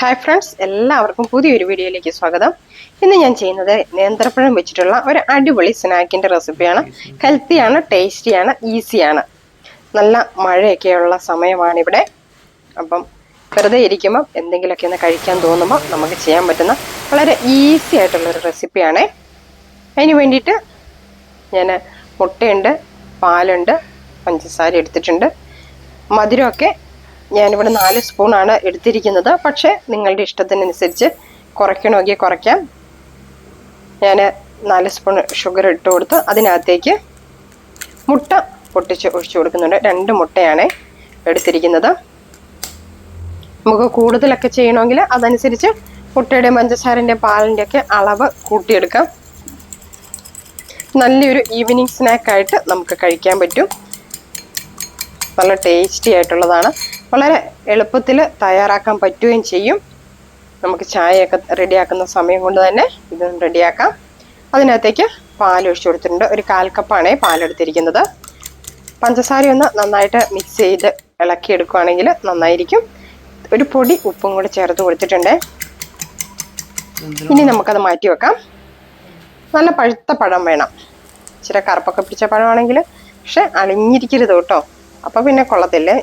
Hi friends എല്ലാവർക്കും പുതിയൊരു വീഡിയോയിലേക്ക് സ്വാഗതം. ഇന്ന് ഞാൻ ചെയ്യുന്നത് നേന്ത്രപ്പഴം വെച്ചിട്ടുള്ള ഒരു അടിപൊളി സ്നാക്കിന്റെ റെസിപ്പിയാണ്. ഹെൽത്തിയാണ് ടേസ്റ്റിയാണ് ഈസിയാണ് നല്ല മഴയൊക്കെയുള്ള സമയമാണിവിടെ. അപ്പം വെറുതെ ഇരിക്കുമ്പോൾ എന്തെങ്കിലുമൊക്കെ ഒന്ന് കഴിക്കാൻ തോന്നുമ്പോൾ നമുക്ക് ചെയ്യാൻ പറ്റുന്ന വളരെ ഈസി ആയിട്ടുള്ള ഒരു റെസിപ്പിയാണ് അതിന് വേണ്ടിയിട്ട് ഞാൻ മുട്ടയുണ്ട് പാലുണ്ട് പഞ്ചസാര എടുത്തിട്ടുണ്ട്. മധുരമൊക്കെ ഞാനിവിടെ നാല് സ്പൂണാണ് എടുത്തിരിക്കുന്നത്. പക്ഷേ നിങ്ങളുടെ ഇഷ്ടത്തിനനുസരിച്ച് കുറയ്ക്കണമെങ്കിൽ കുറയ്ക്കാം. ഞാൻ നാല് സ്പൂൺ ഷുഗർ ഇട്ട് കൊടുത്ത് അതിനകത്തേക്ക് മുട്ട പൊട്ടിച്ച് ഒഴിച്ചു കൊടുക്കുന്നുണ്ട്. രണ്ട് മുട്ടയാണ് എടുത്തിരിക്കുന്നത്. നമുക്ക് കൂടുതലൊക്കെ ചെയ്യണമെങ്കിൽ അതനുസരിച്ച് മുട്ടയുടെ പഞ്ചസാരന്റെയും പാലിന്റെ ഒക്കെ അളവ് കൂട്ടിയെടുക്കാം. നല്ലൊരു ഈവനിങ് സ്നാക്കായിട്ട് നമുക്ക് കഴിക്കാൻ പറ്റും. നല്ല ടേസ്റ്റി ആയിട്ടുള്ളതാണ്. വളരെ എളുപ്പത്തിൽ തയ്യാറാക്കാൻ പറ്റുകയും ചെയ്യും. നമുക്ക് ചായയൊക്കെ റെഡിയാക്കുന്ന സമയം കൊണ്ട് തന്നെ ഇത് റെഡിയാക്കാം. അതിനകത്തേക്ക് പാൽ ഒഴിച്ചു കൊടുത്തിട്ടുണ്ട്. ഒരു കാൽ കപ്പാണ് പാലെടുത്തിരിക്കുന്നത് പഞ്ചസാര ഒന്ന് നന്നായിട്ട് മിക്സ് ചെയ്ത് ഇളക്കിയെടുക്കുകയാണെങ്കിൽ നന്നായിരിക്കും. ഒരു പൊടി ഉപ്പും കൂടി ചേർത്ത് കൊടുത്തിട്ടുണ്ട്. ഇനി നമുക്കത് മാറ്റി വെക്കാം. നല്ല പഴുത്ത പഴം വേണം. ഇച്ചിരി കറുപ്പൊക്കെ പിടിച്ച പഴമാണെങ്കിൽ പക്ഷെ അളിഞ്ഞിരിക്കരുത് കേട്ടോ. അപ്പം പിന്നെ കൊള്ളത്തില്ലേ.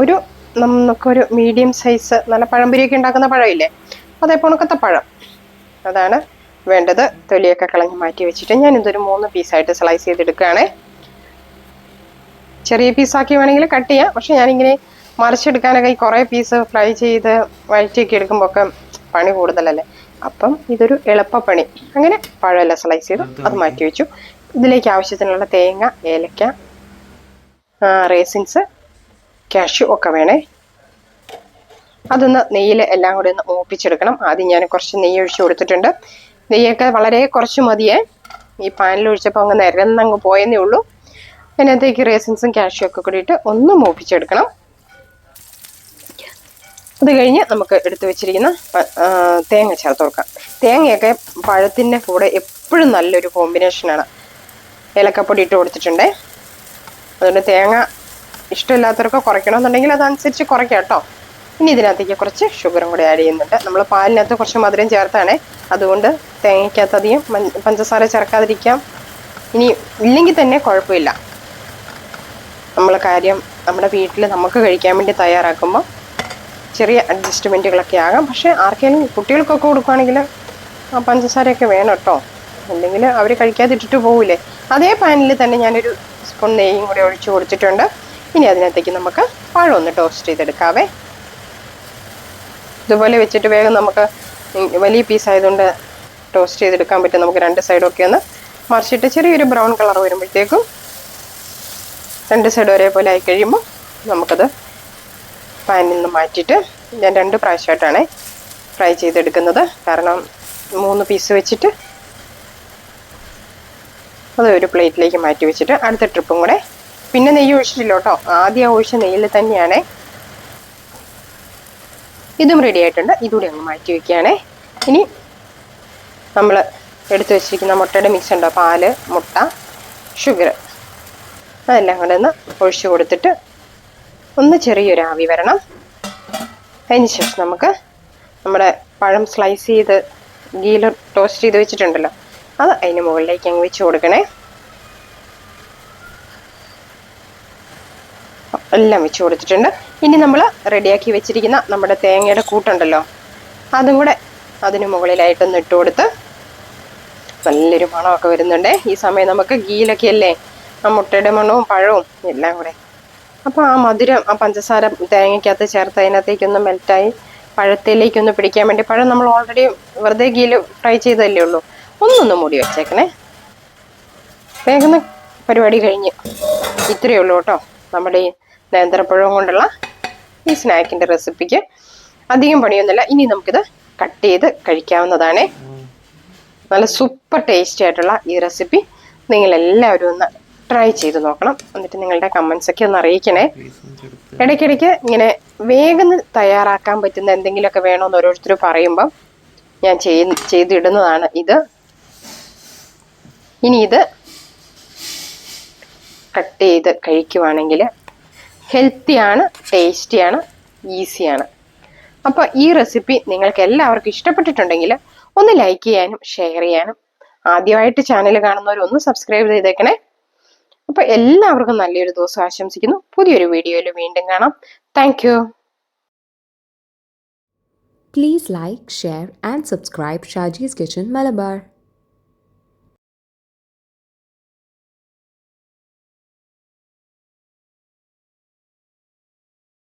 ഒരു നമുക്കൊരു മീഡിയം സൈസ് നല്ല പഴംപൊരിയൊക്കെ ഉണ്ടാക്കുന്ന പഴമില്ലേ? അതേ പോണക്കത്തെ പഴം. അതാണ് വേണ്ടത്. തൊലിയൊക്കെ കളഞ്ഞ് മാറ്റി വെച്ചിട്ട് ഞാൻ ഇതൊരു മൂന്ന് പീസായിട്ട് സ്ലൈസ് ചെയ്തെടുക്കുകയാണേ. ചെറിയ പീസാക്കി വേണമെങ്കിൽ കട്ട് ചെയ്യാം. പക്ഷെ ഞാനിങ്ങനെ മറിച്ചെടുക്കാനൊക്കെ ഈ കുറേ പീസ് ഫ്രൈ ചെയ്ത് വഴറ്റിയൊക്കെ എടുക്കുമ്പോൾ ഒക്കെ പണി കൂടുതലല്ലേ? അപ്പം ഇതൊരു എളുപ്പപ്പണി. അങ്ങനെ പഴമെല്ലാം സ്ലൈസ് ചെയ്തു. അത് മാറ്റി വെച്ചു. ഇതിലേക്ക് ആവശ്യത്തിനുള്ള തേങ്ങ ഏലക്ക റേസിൻസ് കാഷ്യൂ ഒക്കെ വേണേ. അതൊന്ന് നെയ്യിൽ എല്ലാം കൂടി ഒന്ന് മൂപ്പിച്ചെടുക്കണം. ആദ്യം ഞാൻ കുറച്ച് നെയ്യ് ഒഴിച്ച് കൊടുത്തിട്ടുണ്ട്. നെയ്യൊക്കെ വളരെ കുറച്ച് മതിയേ. ഈ പാനിൽ ഒഴിച്ചപ്പോൾ അങ്ങ് നിരന്നങ്ങ് പോയെന്നേ ഉള്ളൂ. അതിനകത്തേക്ക് റേസിൻസും കാഷ്യൂ ഒക്കെ കൂടിയിട്ട് ഒന്ന് മൂപ്പിച്ചെടുക്കണം. അത് കഴിഞ്ഞ് നമുക്ക് എടുത്തു വെച്ചിരിക്കുന്ന തേങ്ങ ചേർത്ത് കൊടുക്കാം. തേങ്ങയൊക്കെ പഴത്തിന്റെ കൂടെ എപ്പോഴും നല്ലൊരു കോമ്പിനേഷനാണ് ഏലക്കപ്പൊടി ഇട്ട് കൊടുത്തിട്ടുണ്ട്. അതുകൊണ്ട് തേങ്ങ ഇഷ്ടമില്ലാത്തവർക്ക് കുറയ്ക്കണമെന്നുണ്ടെങ്കിൽ അതനുസരിച്ച് കുറയ്ക്കാം കേട്ടോ. ഇനി ഇതിനകത്തേക്ക് കുറച്ച് ഷുഗറും കൂടി ആഡ് ചെയ്യുന്നുണ്ട്. നമ്മൾ പാലിനകത്ത് കുറച്ച് മധുരം ചേർത്താണ്. അതുകൊണ്ട് തേങ്ങയ്ക്കകത്ത് അധികം പഞ്ചസാര ചേർക്കാതിരിക്കാം. ഇനി ഇല്ലെങ്കിൽ തന്നെ കുഴപ്പമില്ല. നമ്മൾ കാര്യം നമ്മുടെ വീട്ടിൽ നമുക്ക് കഴിക്കാൻ വേണ്ടി തയ്യാറാക്കുമ്പോൾ ചെറിയ അഡ്ജസ്റ്റ്മെന്റുകളൊക്കെ ആകാം. പക്ഷേ ആർക്കെങ്കിലും കുട്ടികൾക്കൊക്കെ കൊടുക്കുകയാണെങ്കിൽ ആ പഞ്ചസാരയൊക്കെ വേണം കേട്ടോ. അല്ലെങ്കിൽ അവർ കഴിക്കാതിട്ടിട്ട് പോകില്ലേ അതേ പാനിൽ തന്നെ ഞാനൊരു സ്പൂൺ നെയ്യും കൂടി ഒഴിച്ച് കൊടുത്തിട്ടുണ്ട്. ഇനി അതിനകത്തേക്ക് നമുക്ക് പഴം ഒന്ന് ടോസ്റ്റ് ചെയ്തെടുക്കാവേ. ഇതുപോലെ വെച്ചിട്ട് വേഗം നമുക്ക് വലിയ പീസ് ആയതുകൊണ്ട് ടോസ്റ്റ് ചെയ്തെടുക്കാൻ പറ്റും. നമുക്ക് രണ്ട് സൈഡൊക്കെ ഒന്ന് മറിച്ചിട്ട് ചെറിയൊരു ബ്രൗൺ കളർ വരുമ്പോഴത്തേക്കും രണ്ട് സൈഡ് ഒരേപോലെ ആയി കഴിയുമ്പോൾ നമുക്കത് പാനിൽ നിന്ന് മാറ്റിയിട്ട് ഞാൻ രണ്ട് പ്രാവശ്യമായിട്ടാണ് ഫ്രൈ ചെയ്തെടുക്കുന്നത്. കാരണം മൂന്ന് പീസ് വെച്ചിട്ട് അത് ഒരു പ്ലേറ്റിലേക്ക് മാറ്റി വെച്ചിട്ട് അടുത്ത ട്രിപ്പും കൂടെ പിന്നെ നെയ്യ് ഒഴിച്ചിട്ടില്ല കേട്ടോ. ആദ്യം ഒഴിച്ച നെയ്യിൽ തന്നെയാണ്. ഇതും റെഡി ആയിട്ടുണ്ട്. ഇതുകൂടി അങ്ങ് മാറ്റി വെക്കുകയാണേ. ഇനി നമ്മൾ എടുത്തു വെച്ചിരിക്കുന്ന മുട്ടയുടെ മിക്സ് ഉണ്ടോ? പാൽ മുട്ട ഷുഗർ അതെല്ലാം കൂടെ ഒന്ന് ഒഴിച്ചു കൊടുത്തിട്ട് ഒന്ന് ചെറിയൊരു ആവി വരണം. അതിന് ശേഷം നമുക്ക് നമ്മുടെ പഴം സ്ലൈസ് ചെയ്ത് ഗീൽ ടോസ്റ്റ് ചെയ്ത് വെച്ചിട്ടുണ്ടല്ലോ. അത് അതിന് മുകളിലേക്ക് അങ്ങ് വെച്ച് കൊടുക്കണേ. എല്ലാം വെച്ച് കൊടുത്തിട്ടുണ്ട്. ഇനി നമ്മൾ റെഡിയാക്കി വെച്ചിരിക്കുന്ന നമ്മുടെ തേങ്ങയുടെ കൂട്ടുണ്ടല്ലോ അതും കൂടെ അതിന് മുകളിലായിട്ടൊന്ന് ഇട്ട് കൊടുത്ത് നല്ലൊരു മണമൊക്കെ വരുന്നുണ്ട്. ഈ സമയം നമുക്ക് ഗീലൊക്കെ അല്ലേ? ആ മുട്ടയുടെ മണവും പഴവും എല്ലാം കൂടെ. അപ്പോൾ ആ മധുരം ആ പഞ്ചസാര തേങ്ങയ്ക്കകത്ത് ചേർത്ത് അതിനകത്തേക്കൊന്ന് മെൽറ്റായി പഴത്തിലേക്കൊന്ന് പിടിക്കാൻ വേണ്ടി പഴം നമ്മൾ ഓൾറെഡി വെറുതെ ഗീൽ ഫ്രൈ ചെയ്തല്ലേ ഉള്ളൂ. ഒന്നൊന്ന് മൂടി വെച്ചേക്കണേ. വേഗം പരിപാടി കഴിഞ്ഞ്. ഇത്രയേ ഉള്ളൂ കേട്ടോ. നമ്മുടെ ഈ നേന്ത്രപ്പഴവും കൊണ്ടുള്ള ഈ സ്നാക്കിന്റെ റെസിപ്പിക്ക് അധികം പണിയൊന്നുമില്ല. ഇനി നമുക്കിത് കട്ട് ചെയ്ത് കഴിക്കാവുന്നതാണ്. നല്ല സൂപ്പർ ടേസ്റ്റി ആയിട്ടുള്ള ഈ റെസിപ്പി നിങ്ങൾ എല്ലാവരും ഒന്ന് ട്രൈ ചെയ്ത് നോക്കണം. എന്നിട്ട് നിങ്ങളുടെ കമൻസ് ഒക്കെ ഒന്ന് അറിയിക്കണേ. ഇടയ്ക്കിടയ്ക്ക് ഇങ്ങനെ വേഗം തയ്യാറാക്കാൻ പറ്റുന്ന എന്തെങ്കിലുമൊക്കെ വേണമെന്ന് ഓരോരുത്തർ പറയുമ്പം ഞാൻ ചെയ്ത് ചെയ്തിടുന്നതാണ് ഇത്. ഇനി ഇത് കട്ട് ചെയ്ത് കഴിക്കുവാണെങ്കിൽ ഹെൽത്തിയാണ് ടേസ്റ്റിയാണ് ഈസിയാണ്. അപ്പോൾ ഈ റെസിപ്പി നിങ്ങൾക്ക് എല്ലാവർക്കും ഇഷ്ടപ്പെട്ടിട്ടുണ്ടെങ്കിൽ ഒന്ന് ലൈക്ക് ചെയ്യാനും ഷെയർ ചെയ്യാനും ആദ്യമായിട്ട് ചാനൽ കാണുന്നവർ ഒന്ന് സബ്സ്ക്രൈബ് ചെയ്തേക്കണേ. അപ്പോൾ എല്ലാവർക്കും നല്ലൊരു ദിവസം ആശംസിക്കുന്നു. പുതിയൊരു വീഡിയോയിൽ വീണ്ടും കാണാം. Thank Please like, share, and subscribe Shaji's Kitchen Malabar.